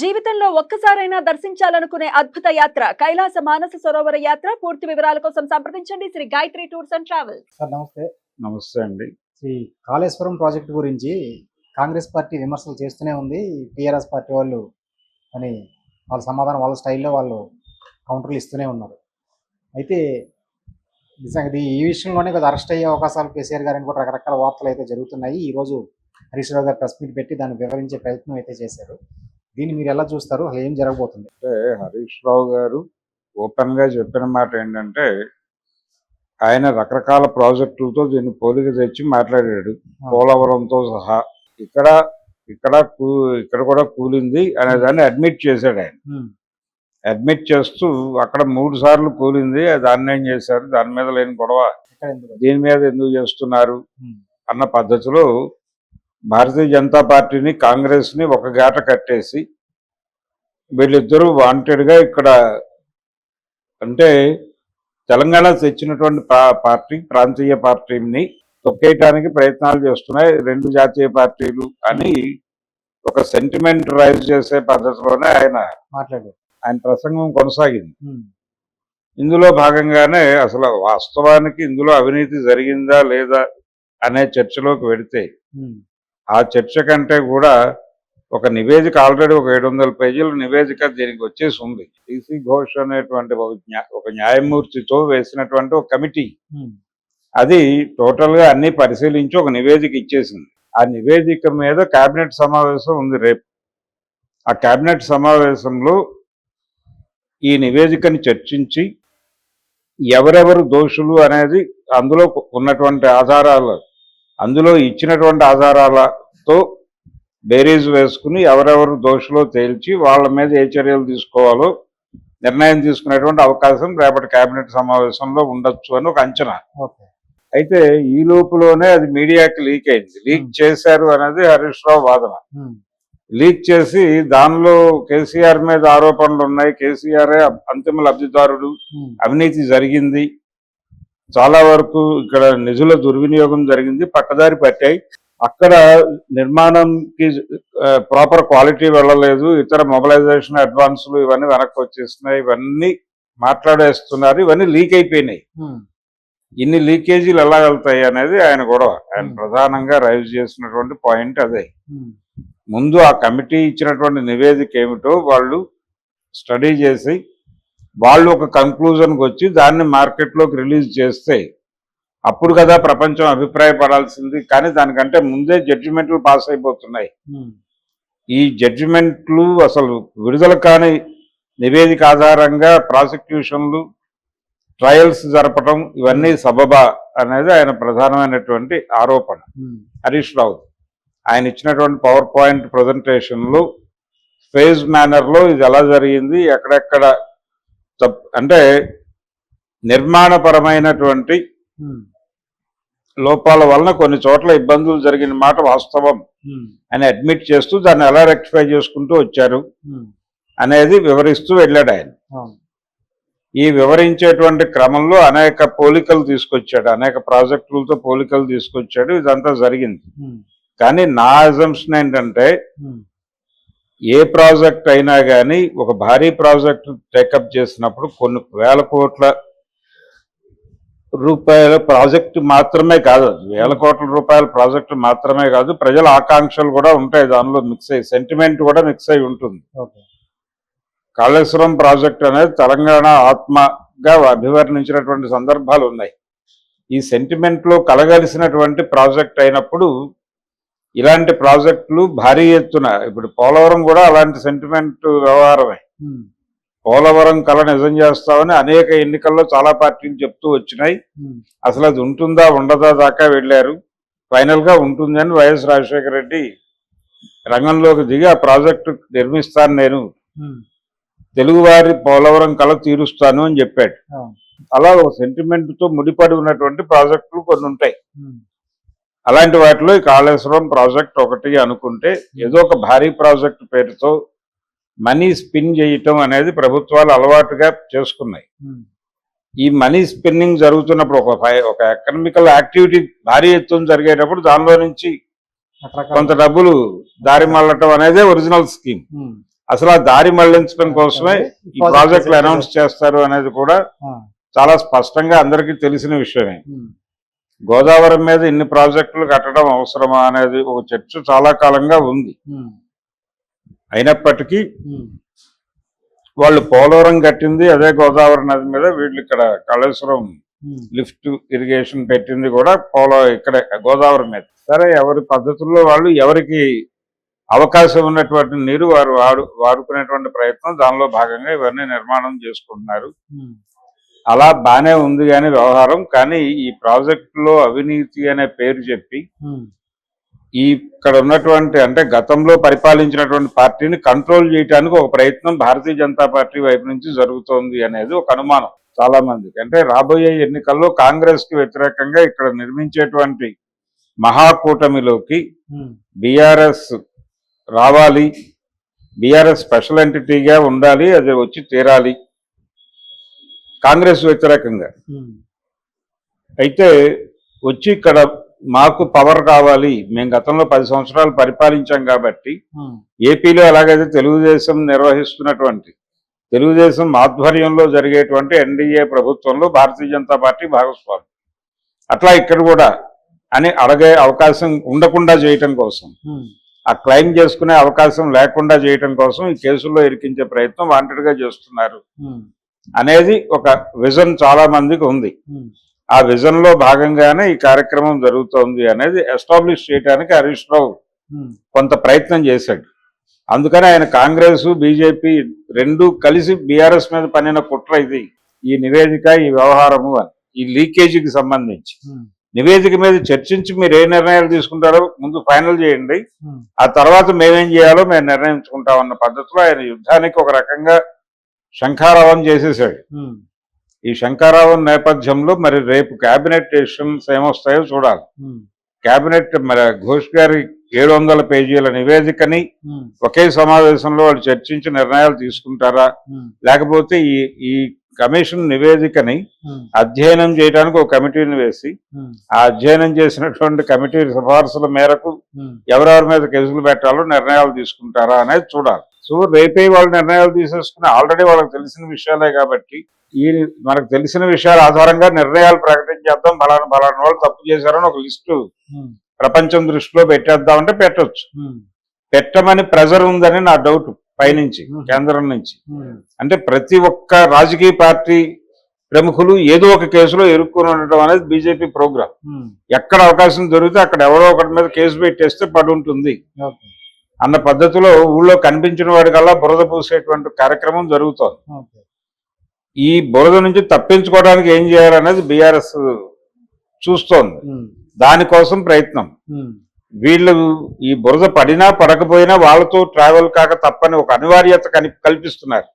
జీవితంలో ఒక్కసారైనా దర్శించాలనుకునే అద్భుత యాత్ర కైలాస మానస సరోవర యాత్ర. పూర్తి వివరాల కోసం సంప్రదించండి. Shri Gayatri tours and travels. Sir నమస్తే. నమస్తే అండి. ఈ కాళేశ్వరం ప్రాజెక్టు గురించి కాంగ్రెస్ పార్టీ విమర్శలు చేస్తూనే ఉంది. టీఆర్ఎస్ పార్టీ వాళ్ళు అని వాళ్ళ సమాధానం వాళ్ళ స్టైల్లో వాళ్ళు కౌంటర్లు ఇస్తూనే ఉన్నారు. అయితే నిజంగా ఇది ఈ విషయంలోనే కొద్దిగా అరెస్ట్ అయ్యే అవకాశాలు కేసీఆర్ గారిని కూడా రకరకాల వార్తలు అయితే జరుగుతున్నాయి. ఈరోజు హరీష్ రావు గారు ప్రెస్ మీట్ పెట్టి దాన్ని వివరించే ప్రయత్నం అయితే చేశారు. దీన్ని మీరు ఎలా చూస్తారు? అసలు ఏం జరగబోతుంది? అంటే హరీష్ రావు గారు ఓపెన్గా చెప్పిన మాట ఏంటంటే ఆయన రకరకాల ప్రాజెక్టులతో దీన్ని పోలిక తెచ్చి మాట్లాడాడు. పోలవరంతో సహా. ఇక్కడ ఇక్కడ కూ- ఇక్కడ కూడా కూలింది అనే దాన్ని అడ్మిట్ చేశాడు ఆయన. అడ్మిట్ చేస్తూ అక్కడ మూడు సార్లు కూలింది దాన్ని ఏం చేశారు? దాని మీద లేని గొడవ. దీని మీద ఎందుకు చేస్తున్నారు? అన్న పద్ధతిలో భారతీయ జనతా పార్టీని కాంగ్రెస్ని ఒక గాట కట్టేసి వీళ్ళిద్దరూ వాంటెడ్గా ఇక్కడ అంటే తెలంగాణ తెచ్చినటువంటి పార్టీ ప్రాంతీయ పార్టీని తొక్కేయటానికి ప్రయత్నాలు చేస్తున్నాయి. రెండు జాతీయ పార్టీలు అని ఒక సెంటిమెంట్ రైజ్ చేసే పద్ధతిలోనే ఆయన మాట్లాడారు. ఆయన ప్రసంగం కొనసాగింది. ఇందులో భాగంగానే అసలు వాస్తవానికి ఇందులో అవినీతి జరిగిందా లేదా అనే చర్చలోకి వెడితే ఆ చర్చ కంటే కూడా ఒక నివేదిక ఆల్రెడీ ఒక ఏడు వందల పేజీల నివేదిక దీనికి వచ్చేసి ఉంది. టీసీ ఘోష్ అనేటువంటి ఒక న్యా- ఒక న్యాయమూర్తితో వేసినటువంటి ఒక కమిటీ. అది టోటల్గా అన్ని పరిశీలించి ఒక నివేదిక ఇచ్చేసింది. ఆ నివేదిక మీద కేబినెట్ సమావేశం ఉంది రేపు. ఆ కేబినెట్ సమావేశంలో ఈ నివేదికని చర్చించి ఎవరెవరు దోషులు అనేది అందులో ఉన్నటువంటి ఆధారాలు అందులో ఇచ్చినటువంటి ఆధారాలతో బేరీజ్ వేసుకుని ఎవరెవరు దోషులో తేల్చి వాళ్ళ మీద ఏ చర్యలు తీసుకోవాలో నిర్ణయం తీసుకునేటువంటి అవకాశం రేపటి కేబినెట్ సమావేశంలో ఉండొచ్చు అని ఒక అంచనా. అయితే ఈ లోపులోనే అది మీడియాకి లీక్ అయింది. లీక్. చేశారు అనేది హరీష్ రావు వాదన. లీక్ చేసి దానిలో కేసీఆర్ మీద ఆరోపణలు ఉన్నాయి. కేసీఆర్ అంతిమ లబ్ధిదారుడు. అవినీతి జరిగింది. చాలా వరకు ఇక్కడ నిధుల దుర్వినియోగం జరిగింది పక్కదారి పట్టాయి. అక్కడ నిర్మాణంకి ప్రాపర్ క్వాలిటీ వెళ్ళలేదు ఇతర మొబిలైజేషన్ అడ్వాన్సులు ఇవన్నీ వెనక్కి వచ్చేస్తున్నాయి ఇవన్నీ మాట్లాడేస్తున్నారు ఇవన్నీ లీక్ అయిపోయినాయి. ఇన్ని లీకేజీలు ఎలా వెళ్తాయి అనేది ఆయన గొడవ. ఆయన. ప్రధానంగా రైజ్ చేసినటువంటి పాయింట్ అదే. ముందు ఆ కమిటీ ఇచ్చినటువంటి నివేదిక ఏమిటో వాళ్ళు స్టడీ చేసి వాళ్ళు ఒక కంక్లూజన్కి వచ్చి దాన్ని మార్కెట్లోకి రిలీజ్ చేస్తే అప్పుడు కదా ప్రపంచం అభిప్రాయపడాల్సింది. కానీ దానికంటే ముందే జడ్జిమెంట్లు పాస్ అయిపోతున్నాయి. ఉమ్, ఈ జడ్జిమెంట్లు అసలు విడుదల కాని నివేదిక ఆధారంగా ప్రాసిక్యూషన్లు ట్రయల్స్ జరపడం ఇవన్నీ సబబా అనేది ఆయన ప్రధానమైనటువంటి ఆరోపణ. ఉమ్, హరీష్ రావు. ఆయన ఇచ్చినటువంటి పవర్ పాయింట్ ప్రజెంటేషన్లో ఫేజ్ మేనర్లో ఇది ఎలా జరిగింది ఎక్కడెక్కడ అంటే నిర్మాణపరమైనటువంటి ఉమ్, లోపాల వలన కొన్ని చోట్ల ఇబ్బందులు జరిగిన మాట వాస్తవం ఉమ్, అని అడ్మిట్ చేస్తూ దాన్ని ఎలా రెక్టిఫై చేసుకుంటూ వచ్చారు ఉమ్, అనేది వివరిస్తూ వెళ్ళాడు ఆయన. ఈ వివరించేటువంటి క్రమంలో అనేక పోలికలు తీసుకొచ్చాడు అనేక ప్రాజెక్టులతో పోలికలు తీసుకొచ్చాడు ఇదంతా జరిగింది. కానీ నా అజంప్షన్ ఏంటంటే ఏ ప్రాజెక్ట్ అయినా కానీ ఒక భారీ ప్రాజెక్ట్ టేకప్ చేసినప్పుడు కొన్ని వేల కోట్ల రూపాయల ప్రాజెక్ట్ మాత్రమే కాదు వేల కోట్ల రూపాయల ప్రాజెక్ట్ మాత్రమే కాదు ప్రజల ఆకాంక్షలు కూడా ఉంటాయి దానిలో మిక్స్ అయ్యి సెంటిమెంట్ కూడా మిక్స్ అయి ఉంటుంది. కాళేశ్వరం ప్రాజెక్ట్ అనేది తెలంగాణ ఆత్మగా అభివర్ణించినటువంటి సందర్భాలు ఉన్నాయి. ఈ సెంటిమెంట్లో కలగలిసినటువంటి ప్రాజెక్ట్ అయినప్పుడు ఇలాంటి ప్రాజెక్టులు భారీ ఎత్తున ఇప్పుడు పోలవరం కూడా అలాంటి సెంటిమెంట్ వ్యవహారమే. పోలవరం కళ నిజం చేస్తామని అనేక ఎన్నికల్లో చాలా పార్టీలు చెప్తూ వచ్చినాయి. అసలు అది ఉంటుందా ఉండదా దాకా వెళ్ళారు. ఫైనల్గా ఉంటుందని వైఎస్ రాజశేఖర రెడ్డి రంగంలోకి దిగి ఆ ప్రాజెక్టు నిర్మిస్తాను నేను. తెలుగువారి పోలవరం కళ తీరుస్తాను అని చెప్పాడు. అలా ఒక సెంటిమెంట్తో ముడిపడి ఉన్నటువంటి ప్రాజెక్టులు కొన్ని ఉంటాయి. అలాంటి వాటిలో ఈ కాళేశ్వరం ప్రాజెక్ట్ ఒకటి అనుకుంటే ఏదో ఒక భారీ ప్రాజెక్ట్ పేరుతో మనీ స్పిన్ చేయటం అనేది ప్రభుత్వాలు అలవాటుగా చేసుకున్నాయి. ఈ మనీ స్పిన్నింగ్ జరుగుతున్నప్పుడు ఒక ఒక ఎకనామికల్ యాక్టివిటీ భారీ ఎత్తున జరిగేటప్పుడు దానిలో నుంచి కొంత డబ్బులు దారి మళ్ళటం అనేదే ఒరిజినల్ స్కీమ్. అసలు ఆ దారి మళ్ళించడం కోసమే ఈ ప్రాజెక్టులు అనౌన్స్ చేస్తారు అనేది కూడా చాలా స్పష్టంగా అందరికీ తెలిసిన విషయమే. గోదావరి మీద ఇన్ని ప్రాజెక్టులు కట్టడం అవసరమా అనేది ఒక చర్చ చాలా కాలంగా ఉంది. అయినప్పటికీ వాళ్ళు పోలవరం కట్టింది అదే గోదావరి నది మీద వీళ్ళు ఇక్కడ కాళేశ్వరం లిఫ్ట్ ఇరిగేషన్ పెట్టింది కూడా పోలో ఇక్కడ గోదావరి మీద. సరే ఎవరి పద్ధతుల్లో వాళ్ళు ఎవరికి అవకాశం ఉన్నటువంటి నీరు వారు వాడు వాడుకునేటువంటి ప్రయత్నం దానిలో భాగంగా ఇవన్నీ నిర్మాణం చేసుకుంటున్నారు. అలా బానే ఉంది కానీ వ్యవహారం కానీ ఈ ప్రాజెక్టులో అవినీతి అనే పేరు చెప్పి ఈ ఇక్కడ ఉన్నటువంటి అంటే గతంలో పరిపాలించినటువంటి పార్టీని కంట్రోల్ చేయడానికి ఒక ప్రయత్నం భారతీయ జనతా పార్టీ వైపు నుంచి జరుగుతోంది అనేది ఒక అనుమానం చాలా మందికి అంటే రాబోయే ఎన్నికల్లో కాంగ్రెస్కి వ్యతిరేకంగా ఇక్కడ నిర్మించేటువంటి మహాకూటమిలోకి బీఆర్ఎస్ రావాలి. బీఆర్ఎస్ స్పెషల్ ఎంటిటీగా ఉండాలి. అది వచ్చి తీరాలి. కాంగ్రెస్ వ్యతిరేకంగా. అయితే వచ్చి ఇక్కడ మాకు పవర్ కావాలి మేము గతంలో పది సంవత్సరాలు పరిపాలించాం కాబట్టి ఏపీలో ఎలాగైతే తెలుగుదేశం నిర్వహిస్తున్నటువంటి తెలుగుదేశం ఆధ్వర్యంలో జరిగేటువంటి ఎన్డీఏ ప్రభుత్వంలో భారతీయ జనతా పార్టీ భాగస్వామి. అట్లా ఇక్కడ కూడా అని అడగే అవకాశం ఉండకుండా చేయటం కోసం ఆ క్లెయిమ్ చేసుకునే అవకాశం లేకుండా చేయటం కోసం ఈ కేసుల్లో ఇరికించే ప్రయత్నం వాంటెడ్గా చేస్తున్నారు అనేది ఒక విజన్ చాలా మందికి ఉంది. ఉమ్, ఆ విజన్లో భాగంగానే ఈ కార్యక్రమం జరుగుతోంది అనేది ఎస్టాబ్లిష్ చేయడానికి హరీష్ రావు ఉమ్, కొంత ప్రయత్నం చేశాడు. అందుకని ఆయన కాంగ్రెస్ బీజేపీ రెండు కలిసి బీఆర్ఎస్ మీద పనిన కుట్ర ఇది. ఈ నివేదిక ఈ వ్యవహారము అని. ఈ లీకేజీకి సంబంధించి. ఉమ్, నివేదిక మీద చర్చించి మీరు ఏ నిర్ణయాలు తీసుకుంటారో ముందు ఫైనల్ చేయండి. ఆ తర్వాత మేమేం చేయాలో మేము నిర్ణయించుకుంటామన్న పద్ధతిలో ఆయన యుద్ధానికి ఒక రకంగా శంఖారావం చేసేసాడు. ఈ శంఖారావం నేపథ్యంలో మరి రేపు కేబినెట్ డెసిషన్స్ ఏమొస్తాయో చూడాలి. ఉమ్, కేబినెట్ మరి ఘోష్ గారి ఏడు వందల పేజీల నివేదికని ఒకే సమావేశంలో వాళ్ళు చర్చించి నిర్ణయాలు తీసుకుంటారా? లేకపోతే ఈ ఈ కమిషన్ నివేదికని అధ్యయనం చేయడానికి ఒక కమిటీని వేసి ఆ అధ్యయనం చేసినటువంటి కమిటీ సిఫార్సుల మేరకు ఎవరెవరి మీద కేసులు పెట్టాలో నిర్ణయాలు తీసుకుంటారా అనేది చూడాలి. సో రేపే వాళ్ళు నిర్ణయాలు తీసేసుకుని ఆల్రెడీ వాళ్ళకి తెలిసిన విషయాలే కాబట్టి ఈ మనకు తెలిసిన విషయాల ఆధారంగా నిర్ణయాలు ప్రకటించేద్దాం. బలానా బలానా వాళ్ళు తప్పు చేశారని ఒక లిస్టు ఉమ్, ప్రపంచం దృష్టిలో పెట్టేద్దామంటే పెట్టొచ్చు. ఉమ్, పెట్టమని ప్రెజర్ ఉందని నా డౌట్ పైనుంచి కేంద్రం నుంచి. అంటే ప్రతి ఒక్క రాజకీయ పార్టీ ప్రముఖులు ఏదో ఒక కేసులో ఇరుక్కుని ఉండటం అనేది బీజేపీ ప్రోగ్రామ్ ఎక్కడ అవకాశం దొరికితే అక్కడ ఎవరో ఒకటి మీద కేసు పెట్టేస్తే పడి ఉంటుంది అన్న పద్ధతిలో ఊళ్ళో కనిపించిన వాడికల్లా బురద పూసేటువంటి కార్యక్రమం జరుగుతోంది. ఈ బురద నుంచి తప్పించుకోవడానికి ఏం చేయాలనేది బీఆర్ఎస్ చూస్తోంది. దానికోసం ప్రయత్నం. వీళ్ళు ఈ బురద పడినా పడకపోయినా వాళ్ళతో ట్రావెల్ కాక తప్పని ఒక అనివార్యత కల్పిస్తున్నారు.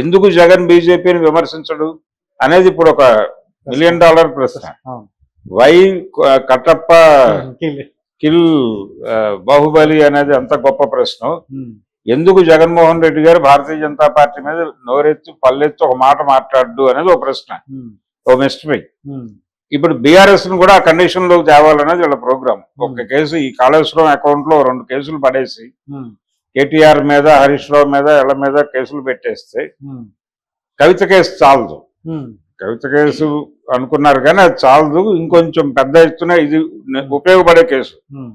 ఎందుకు జగన్ బీజేపీని విమర్శించడు అనేది ఇప్పుడు ఒక మిలియన్ డాలర్ ప్రశ్న. Why Kattappa kill. బాహుబలి అనేది అంత గొప్ప ప్రశ్న. ఎందుకు జగన్మోహన్ రెడ్డి గారు భారతీయ జనతా పార్టీ మీద నోరెత్తి పల్లెత్తి ఒక మాట మాట్లాడు అనేది ఒక ప్రశ్న ఓ మిస్టరీ ఇప్పుడు బీఆర్ఎస్ను కూడా ఆ కండిషన్లోకి తేవాలనేది వీళ్ళ ప్రోగ్రామ్ ఒక కేసు ఈ కాళేశ్వరం అకౌంట్లో రెండు కేసులు పడేసి కేటీఆర్ మీద హరీష్ రావు మీద ఇళ్ళ మీద కేసులు పెట్టేస్తే కవిత కేసు చాలదు. కవిత కేసు అనుకున్నారు కానీ అది చాలదు. ఇంకొంచెం పెద్ద ఎత్తున ఇది ఉపయోగపడే కేసు. ఉమ్,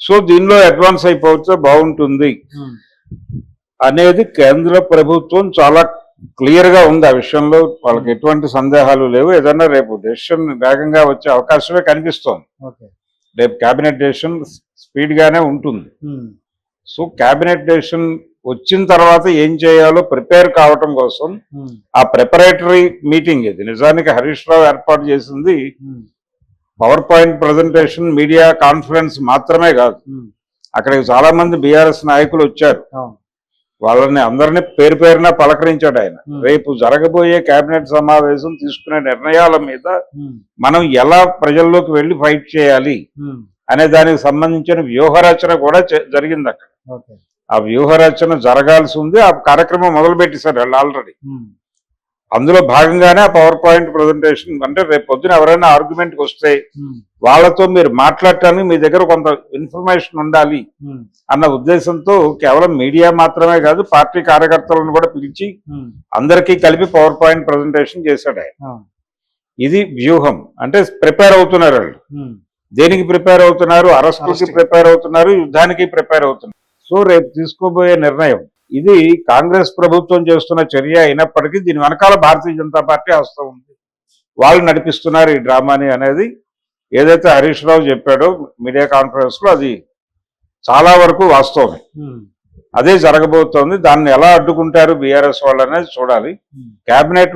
సో దీనిలో అడ్వాన్స్ అయిపోతే బాగుంటుంది. ఉమ్, అనేది కేంద్ర ప్రభుత్వం చాలా క్లియర్గా ఉంది. ఆ విషయంలో వాళ్ళకి ఎటువంటి సందేహాలు లేవు. ఏదన్నా రేపు డెసిషన్ వేగంగా వచ్చే అవకాశమే కనిపిస్తోంది. రేపు కేబినెట్ డెసిషన్ స్పీడ్ గానే ఉంటుంది. ఉమ్, సో కేబినెట్ డెసిషన్ వచ్చిన తర్వాత ఏం చేయాలో ప్రిపేర్ కావటం కోసం ఉమ్, ఆ ప్రిపరేటరీ మీటింగ్ ఇది. నిజానికి హరీష్ రావు ఏర్పాటు చేసింది ఉమ్, power point presentation media conference మాత్రమే కాదు. ఉమ్, అక్కడికి చాలా మంది బీఆర్ఎస్ నాయకులు వచ్చారు. వాళ్ళని అందరినీ పేరు పేరున పలకరించాడు ఆయన. రేపు జరగబోయే కేబినెట్ సమావేశం తీసుకునే నిర్ణయాల మీద మనం ఎలా ప్రజల్లోకి వెళ్ళి ఫైట్ చేయాలి అనే దానికి సంబంధించిన వ్యూహరచన కూడా జరిగింది అక్కడ. ఆ వ్యూహరచన జరగాల్సి ఉంది ఆ కార్యక్రమం మొదలు పెట్టేశారు వాళ్ళు ఆల్రెడీ ఉమ్, అందులో భాగంగానే ఆ పవర్ పాయింట్ ప్రజెంటేషన్ అంటే రేపు పొద్దున ఎవరైనా ఆర్గ్యుమెంట్కి వస్తే ఉమ్, వాళ్ళతో మీరు మాట్లాడటానికి మీ దగ్గర కొంత ఇన్ఫర్మేషన్ ఉండాలి ఉమ్, అన్న ఉద్దేశంతో కేవలం మీడియా మాత్రమే కాదు పార్టీ కార్యకర్తలను కూడా పిలిచి అందరికీ కలిపి పవర్ పాయింట్ ప్రజెంటేషన్ చేశాడు ఆయన. ఇది వ్యూహం. అంటే ప్రిపేర్ అవుతున్నారు వాళ్ళు. దేనికి ప్రిపేర్ అవుతున్నారు? అరెస్టులకి. ప్రిపేర్ అవుతున్నారు? యుద్ధానికి ప్రిపేర్ అవుతున్నారు. సో రేపు తీసుకోబోయే నిర్ణయం. ఇది కాంగ్రెస్ ప్రభుత్వం చేస్తున్న చర్య అయినప్పటికీ దీని వెనకాల భారతీయ జనతా పార్టీ హస్తం ఉంది. వాళ్ళు నడిపిస్తున్నారు ఈ డ్రామాని అనేది. ఏదైతే హరీష్ రావు చెప్పాడో మీడియా కాన్ఫరెన్స్లో అది చాలా వరకు వాస్తవమే. అదే జరగబోతోంది. దాన్ని ఎలా అడ్డుకుంటారు బీఆర్ఎస్ వాళ్ళు అనేది చూడాలి. కేబినెట్